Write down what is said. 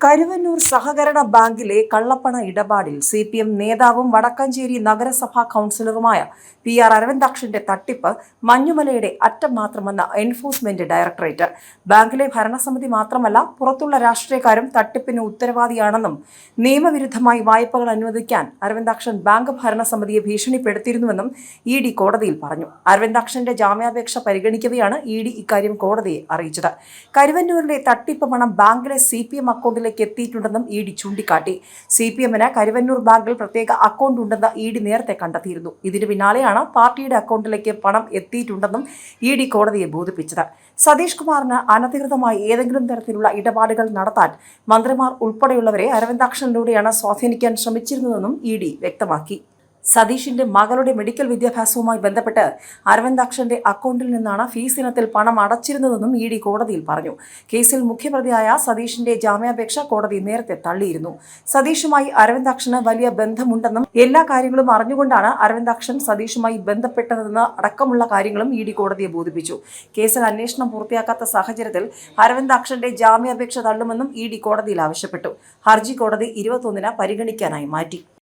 കരുവന്നൂർ സഹകരണ ബാങ്കിലെ കള്ളപ്പണ ഇടപാടിൽ സി പി എം നേതാവും വടക്കഞ്ചേരി നഗരസഭാ കൗൺസിലറുമായ പി ആർ അരവിന്ദാക്ഷന്റെ തട്ടിപ്പ് മഞ്ഞുമലയുടെ അറ്റം മാത്രമെന്ന എൻഫോഴ്സ്മെന്റ് ഡയറക്ടറേറ്റ്. ബാങ്കിലെ ഭരണസമിതി മാത്രമല്ല പുറത്തുള്ള രാഷ്ട്രീയക്കാരും തട്ടിപ്പിന് ഉത്തരവാദിയാണെന്നും നിയമവിരുദ്ധമായി വായ്പകൾ അനുവദിക്കാൻ അരവിന്ദാക്ഷൻ ബാങ്ക് ഭരണസമിതിയെ ഭീഷണിപ്പെടുത്തിയിരുന്നുവെന്നും ഇ ഡി കോടതിയിൽ പറഞ്ഞു. അരവിന്ദാക്ഷന്റെ ജാമ്യാപേക്ഷ പരിഗണിക്കവെയാണ് ഇ ഡി ഇക്കാര്യം കോടതിയെ അറിയിച്ചത്. കരുവന്നൂരിലെ തട്ടിപ്പ് പണം ബാങ്കിലെ സി പി എം അക്കൗണ്ടിലേക്ക് എത്തിയിട്ടുണ്ടെന്നും ഇ ഡി ചൂണ്ടിക്കാട്ടി. സി പി എമ്മിന് കരുവന്നൂർ ബാങ്കിൽ പ്രത്യേക അക്കൗണ്ട് ഉണ്ടെന്ന് ഇ ഡി നേരത്തെ കണ്ടെത്തിയിരുന്നു. ഇതിന് പിന്നാലെയാണ് പാർട്ടിയുടെ അക്കൗണ്ടിലേക്ക് പണം എത്തിയിട്ടുണ്ടെന്നും ഇ ഡി കോടതിയെ ബോധിപ്പിച്ചത്. സതീഷ് കുമാറിന് അനധികൃതമായി ഏതെങ്കിലും തരത്തിലുള്ള ഇടപാടുകൾ നടത്താൻ മന്ത്രിമാർ ഉൾപ്പെടെയുള്ളവരെ അരവിന്ദാക്ഷനിലൂടെയാണ് സ്വാധീനിക്കാൻ ശ്രമിച്ചിരുന്നതെന്നും ഇ ഡി വ്യക്തമാക്കി. സതീഷിന്റെ മകളുടെ മെഡിക്കൽ വിദ്യാഭ്യാസവുമായി ബന്ധപ്പെട്ട് അരവിന്ദാക്ഷന്റെ അക്കൗണ്ടിൽ നിന്നാണ് ഫീസ് ഇനത്തിൽ പണം അടച്ചിരുന്നതെന്നും ഇ ഡി കോടതിയിൽ പറഞ്ഞു. കേസിൽ മുഖ്യപ്രതിയായ സതീഷിന്റെ ജാമ്യാപേക്ഷ കോടതി നേരത്തെ തള്ളിയിരുന്നു. സതീഷുമായി അരവിന്ദാക്ഷന് വലിയ ബന്ധമുണ്ടെന്നും എല്ലാ കാര്യങ്ങളും അറിഞ്ഞുകൊണ്ടാണ് അരവിന്ദാക്ഷൻ സതീഷുമായി ബന്ധപ്പെട്ടതെന്ന് അടക്കമുള്ള കാര്യങ്ങളും ഇ ഡി കോടതിയെ ബോധിപ്പിച്ചു. കേസിൽ അന്വേഷണം പൂർത്തിയാക്കാത്ത സാഹചര്യത്തിൽ അരവിന്ദാക്ഷന്റെ ജാമ്യാപേക്ഷ തള്ളുമെന്നും ഇ ഡി കോടതിയിൽ ആവശ്യപ്പെട്ടു. ഹർജി കോടതി ഇരുപത്തൊന്നിന് പരിഗണിക്കാനായി മാറ്റി.